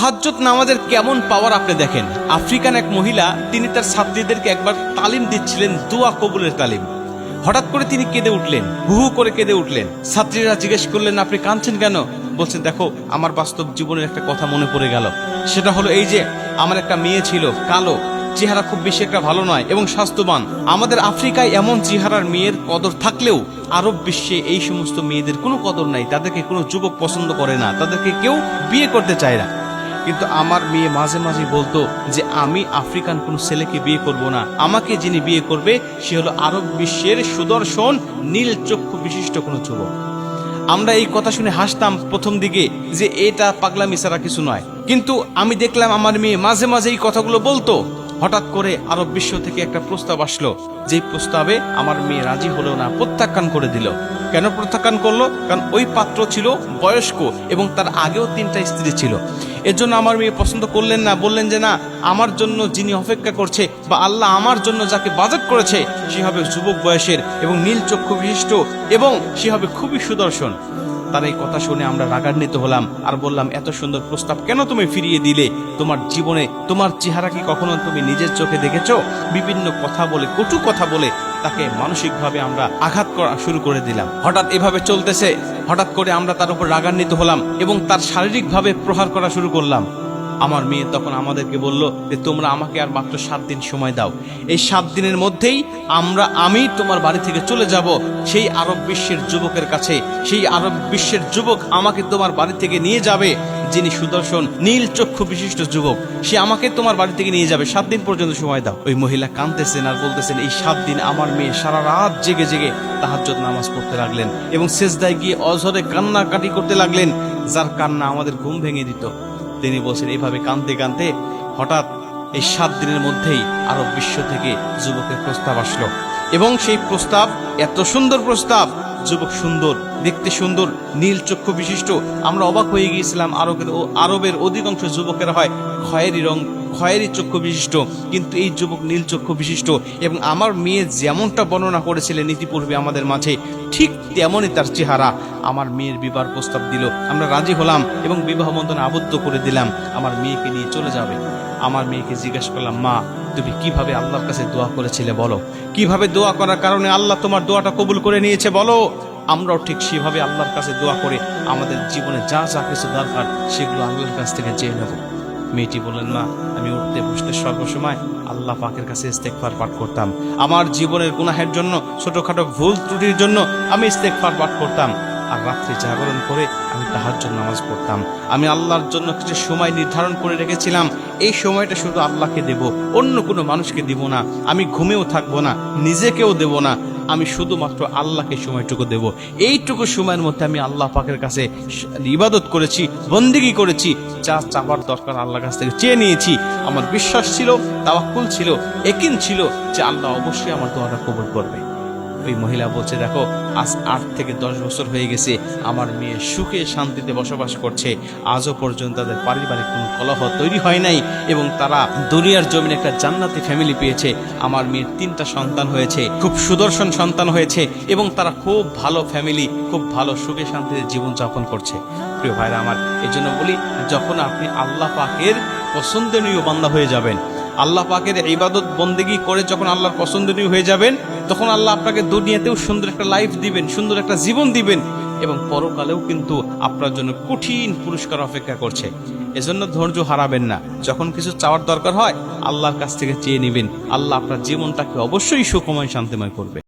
হাজ্জত নামাজের কেমন পাওয়ার আপনি দেখেন? আফ্রিকান এক মহিলা, তিনি তার ছাত্রীদেরকে একবার তালিম দিচ্ছিলেন, দোয়া কবুলের তালিম। হঠাৎ করে তিনি কেঁদে উঠলেন, হু হু করে কেঁদে উঠলেন। ছাত্রীরা জিজ্ঞেস করলেন, আপনি কাঁদছেন কেন? বলছেন, দেখো, আমার বাস্তব জীবনের একটা কথা মনে পড়ে গেল। সেটা হলো এই যে, আমার একটা মেয়ে ছিল, কালো। চেহারা খুব বেশি একটা ভালো নয় এবং স্বাস্থ্যবান। আমাদের আফ্রিকায় এমন চেহারার মেয়ের কদর থাকলেও আরব বিশ্বে এই সমস্ত মেয়েদের কোনো কদর নাই। তাদেরকে কোনো যুবক পছন্দ করে না। তাদেরকে কেউ বিয়ে করতে চায় না। কিন্তু আমার মেয়ে মাঝে মাঝে বলতো যে, আমি আফ্রিকান কোন ছেলেকে বিয়ে করব না। আমাকে যিনি বিয়ে করবে, সে হলো আরব বিশ্বের সুদর্শন, নীল চক্ষু বিশিষ্ট কোনো যুবক। আমরা এই কথা শুনে হাসতাম প্রথম দিকে যে, এটা পাগলামি ছাড়া কিছু নয়। কিন্তু আমি দেখলাম আমার মেয়ে মাঝে মাঝে এই কথাগুলো বলতো। হঠাৎ করে আরব বিশ্ব থেকে একটা প্রস্তাব আসলো যে প্রস্তাবে আমার মেয়ে রাজি হলো না, প্রত্যাখ্যান করে দিল। কেন প্রত্যাখ্যান করল? কারণ ওই পাত্র ছিল বয়স্ক এবং তার আগেও তিনটা স্ত্রী ছিল। এর জন্য আমার মেয়ে পছন্দ করলেন না, বললেন যে না, আমার জন্য যিনি অপেক্ষা করছে বা আল্লাহ আমার জন্য যাকে বাজেট করেছে, সে হবে যুবক বয়সের এবং নীল চক্ষু বিশিষ্ট এবং সে হবে খুবই সুদর্শন। তার এই কথা শুনে আমরা রাগান্বিত হলাম আর বললাম, এত সুন্দর প্রস্তাব কেন তুমি ফিরিয়ে দিলে? তোমার জীবনে তোমার চেহারা কি কখনো তুমি নিজের চোখে দেখেছ? বিভিন্ন কথা বলে, কটু কথা বলে তাকে মানসিকভাবে আমরা আঘাত করা শুরু করে দিলাম। হঠাৎ এভাবে চলতেছে, হঠাৎ করে আমরা তার উপর রাগান্বিত হলাম এবং তার শারীরিকভাবে প্রহার করা শুরু করলাম। আমার মেয়ে তখন আমাদেরকে বলল যে, তোমরা আমাকে আর মাত্র সাত দিন সময় দাও। এই সাত দিনের মধ্যেই আমরা, আমি তোমার বাড়ি থেকে চলে যাব। সেই আরব বিশ্বের যুবকের কাছে, সেই আরব বিশ্বের যুবক আমাকে তোমার বাড়ি থেকে নিয়ে যাবে, যিনি সুদর্শন, নীল চক্ষু বিশিষ্ট যুবক। সে আমাকে তোমার বাড়ি থেকে নিয়ে যাবে। সাত দিন পর্যন্ত সময় দাও। ওই মহিলা কাঁদতেছেন আর বলতেছেন, এই সাত দিন আমার মেয়ে সারা রাত জেগে জেগে তাহাজ্জত নামাজ পড়তে লাগলেন এবং শেষদায় গিয়ে অঝরে কান্নাকাটি করতে লাগলেন, যার কান্না আমাদের ঘুম ভেঙে দিত। তিনি বলছেন, এইভাবে কানতে কানতে হঠাৎ এই সাত দিনের মধ্যেই আরব বিশ্ব থেকে যুবকের প্রস্তাব আসলো। এবং সেই প্রস্তাব, এত সুন্দর প্রস্তাব, যুবক সুন্দর, দেখতে সুন্দর, নীল চক্ষু বিশিষ্ট। আমরা অবাক হয়ে গিয়েছিলাম আরবের ও আরবের অধিকাংশ যুবকেরা হয় খয়েরি রং খয়েরি চক্ষু বিশিষ্ট, কিন্তু এই যুবক নীল চক্ষু বিশিষ্ট এবং আমার মেয়ে যেমনটা বর্ণনা করেছিলেন ইতিপূর্বে আমাদের মাঝে, ঠিক তেমনই তার চেহারা। আমার মেয়ের বিবাহ প্রস্তাব দিল, আমরা রাজি হলাম এবং বিবাহ বন্ধনে আবদ্ধ করে দিলাম, আমার মেয়েকে নিয়ে চলে যাবে। আমার মেয়েকে জিজ্ঞাসা করলাম, মা, তুমি কীভাবে আল্লাহর কাছে দোয়া করেছিলে বলো? কীভাবে দোয়া করার কারণে আল্লাহ তোমার দোয়াটা কবুল করে নিয়েছে বলো? আমরাও ঠিক সেভাবে আল্লাহর কাছে দোয়া করে আমাদের জীবনে যা যা কিছু দরকার সেগুলো আল্লাহর কাছ থেকে চেয়ে নেব। মেয়েটি বললেন না আমি উঠতে বসতে সর্বসময় আল্লাহ পাকের কাছে ইস্তেকফার পাঠ করতাম। আমার জীবনের গুনাহের জন্য, ছোটোখাটো ভুল ত্রুটির জন্য আমি ইস্তেকফার পাঠ করতাম। আর রাত্রে জাগরণ করে আমি তাহার জন্য নামাজ পড়তাম। আমি আল্লাহর জন্য কিছু সময় নির্ধারণ করে রেখেছিলাম। এই সময়টা শুধু আল্লাহকে দেব, অন্য কোনো মানুষকে দিব না। আমি ঘুমেও থাকব না, নিজেকেও দেব না। আমি শুধুমাত্র আল্লাহকে সময়টুকু দেব। এইটুকু সময়ের মধ্যে আমি আল্লাহ পাকের কাছে ইবাদত করেছি, বন্দিগি করেছি, যা চাপার দরকার আল্লাহর কাছ থেকে চেয়ে নিয়েছি। আমার বিশ্বাস ছিল, তাওয়াক্কুল ছিল একিন ছিল যে আল্লাহ অবশ্যই আমার দোয়াটা কবুল করবে। ওই মহিলা বলছে, দেখো, আজ আট থেকে দশ বছর হয়ে গেছে, আমার মেয়ে সুখে শান্তিতে বসবাস করছে। আজও পর্যন্ত তাদের পারিবারিক কোনো কলহ তৈরি হয় নাই এবং তারা দুনিয়ার জমিনে একটা জান্নাতি ফ্যামিলি পেয়েছে। আমার মেয়ের তিনটা সন্তান হয়েছে, খুব সুদর্শন সন্তান হয়েছে এবং তারা খুব ভালো ফ্যামিলি খুব ভালো সুখে শান্তিতে জীবনযাপন করছে। প্রিয় ভাইরা আমার এই জন্য বলি, যখন আপনি আল্লাহ পাকের পছন্দনীয় বান্দা হয়ে যাবেন আল্লাহ পাকের ইবাদত বন্দেগি করে যখন আল্লাহর পছন্দনীয় হয়ে যাবেন, তখন আল্লাহ আপনাকে দুনিয়াতেও সুন্দর একটা লাইফ দিবেন, সুন্দর একটা জীবন দিবেন এবং পরকালেও কিন্তু আপনার জন্য কঠিন পুরস্কার অপেক্ষা করছে। এজন্য ধৈর্য হারাবেন না। যখন কিছু চাওয়ার দরকার হয়, আল্লাহর কাছ থেকে চেয়ে নেবেন। আল্লাহ আপনার জীবনটাকে অবশ্যই সুখময় শান্তিময় করবে।